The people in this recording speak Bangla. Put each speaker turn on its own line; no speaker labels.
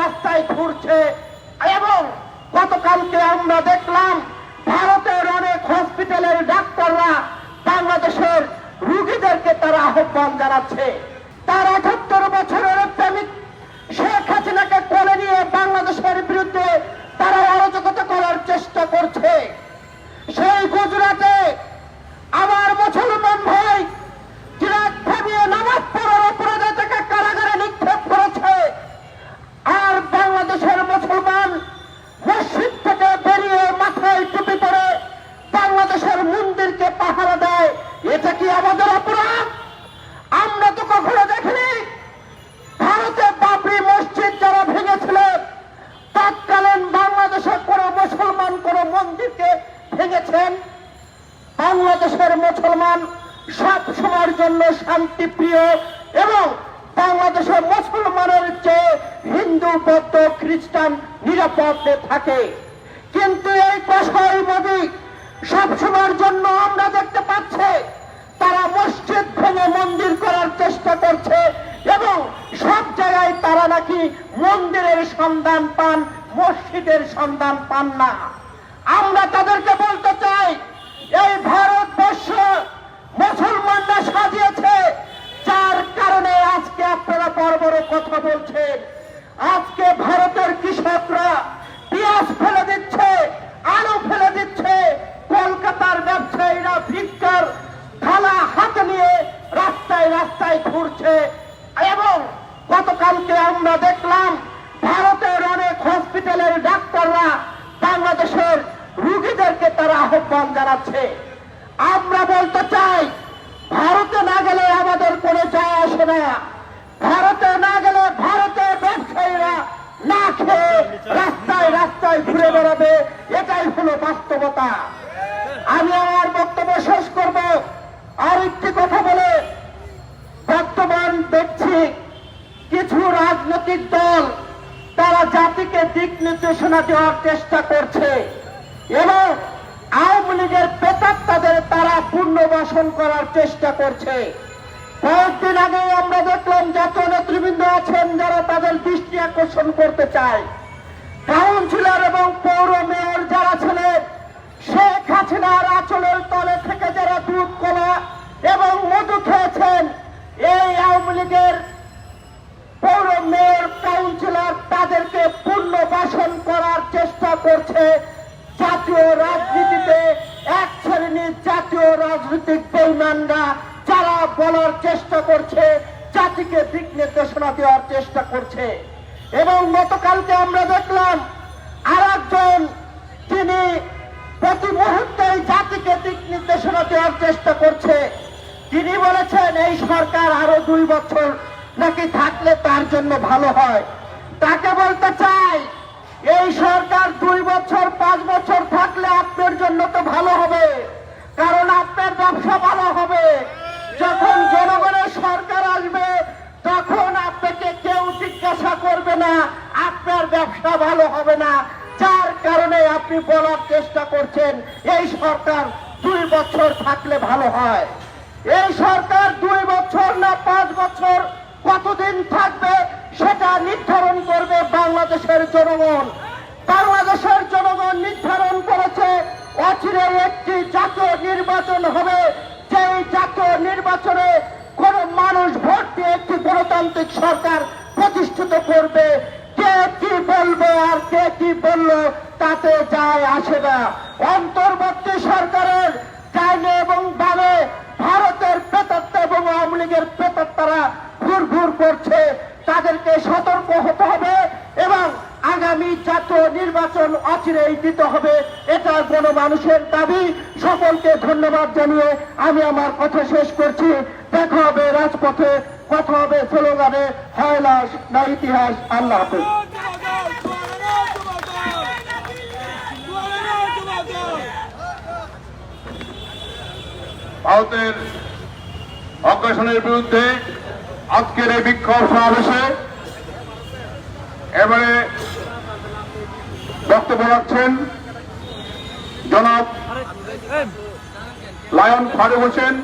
রাস্তায় ঘুরছে এবং গতকালকে আমরা দেখলাম ভারতের অনেক হসপিটালের ডাক্তাররা বাংলাদেশের রুগীদেরকে তারা আহ্বান জানাচ্ছে। তার আঠাত্তর বছরের প্রেমিক বাংলাদেশের মুসলমান সব সময়ের জন্য শান্তিপ্রিয় এবং বাংলাদেশের মুসলমানের চেয়ে হিন্দু, বৌদ্ধ, খ্রিস্টান নিরাপদে থাকে। কিন্তু এই কষাই মোদী সব সময়ের জন্য আমরা দেখতে পাচ্ছি, তারা মসজিদ ভেঙে মন্দির করার চেষ্টা করছে এবং সব জায়গায় তারা নাকি মন্দিরের সন্ধান পান, মসজিদের সন্ধান পান না। কথা বলছেন আজকে ভারতের কৃষকরা পেঁয়াজ ফেলে দিচ্ছে, আলু ফেলে দিচ্ছে, কলকাতার ব্যবসায়ীরা ভিক্ষার থালা হাতে নিয়ে রাস্তায় রাস্তায় ঘুরছে। এবং গতকালকে আমরা দেখলাম, ভারতের অনেক হসপিটালের ডাক্তাররা বাংলাদেশের রুগীদেরকে তারা আহ্বান জানাচ্ছে। আমরা বলতে চাই, ভারতে না গেলে আমাদের কোনো যায় আসে না। ভারতে না গেলে না খেয়ে রাস্তায় রাস্তায় ঘুরে বেড়াবে, এটাই হলো বাস্তবতা। আমি আমার বক্তব্য শেষ করব। আর একটি কথা বলে, বর্তমান দেখছি কিছু রাজনৈতিক দল তারা জাতিকে দিক নির্দেশনা দেওয়ার চেষ্টা করছে। এবং আওয়ামী লীগের প্রেতাত্মাদের তারা পুনর্বাসন করার চেষ্টা করছে। কয়েকদিন আগে আমরা দেখলাম জাতীয় নেতৃবৃন্দ আছেন যারা তাদের দৃষ্টি আকর্ষণ করতে চায়। কাউন্সিলর এবং পৌর মেয়র যারা ছিলেন, শেখ হাসিনার আচলের তলে থেকে যারা দুধ, কলা এবং মধু খেয়েছেন, এই আওয়ামী লীগের পৌর মেয়র, কাউন্সিলর তাদেরকে পূর্ণ পুনর্বাসন করার চেষ্টা করছে জাতীয় রাজনীতিতে। এক শ্রেণির জাতীয় রাজনৈতিক বেইমানরা যারা বলার চেষ্টা করছে, জাতিকে দিক নির্দেশনা দেওয়ার চেষ্টা করছে। এবং গতকালকে আমরা দেখলাম আর একজন তিনি প্রতি মুহূর্তে জাতিকে দিক নির্দেশনা দেওয়ার চেষ্টা করছে। তিনি বলেছেন, এই সরকার আরও দুই বছর নাকি থাকলে তার জন্য ভালো হয়। তাকে বলতে চাই, এই সরকার দুই বছর, পাঁচ বছর থাকলে আপনার জন্য তো ভালো হবে কারণ আপনার ব্যবসা ভালো হবে যখন জনগণের সরকার আসবে তখন আপনাকে কেউ জিজ্ঞাসা করবে না আপনার ব্যবসা ভালো হবে না। যার কারণে আপনি বলার চেষ্টা করছেন, এই সরকার দুই বছর থাকলে ভালো হয়। এই সরকার দুই বছর না পাঁচ বছর কতদিন থাকবে সেটা নির্ধারণ করবে বাংলাদেশের জনগণ। বাংলাদেশের জনগণ নির্ধারণ করেছে, অচিরে একটি জাতীয় নির্বাচন হবে। যেই জাতীয় নির্বাচনে কোন মানুষ ভোট দিয়ে একটি গণতান্ত্রিক সরকার প্রতিষ্ঠিত করবে কে কি বলল তাতে যায় আসে না। অন্তর্বর্তী সরকারের ডাইনে এবং বামে ভারতের প্রেতাত্মা এবং আওয়ামী লীগের প্রেতাত্মারা ঘুর ঘুর করছে। তাদেরকে সতর্ক হতে হবে এবং আগামী জাতীয় নির্বাচন অচিরেই দিতে হবে। এটা কোন মানুষের দাবি। সকলকে ধন্যবাদ জানিয়ে আমি আমার কথা শেষ করছি। দেখা হবে রাজপথে, কথা হবে স্লোগানে। হয় না ইতিহাস, আল্লাহ হাফেজ।
ভারতের অগ্রাসনের বিরুদ্ধে আজকের এই বিক্ষোভ সমাবেশে এবারে বক্তব্য রাখছেন জনাব লায়ন ফারুক হোসেন।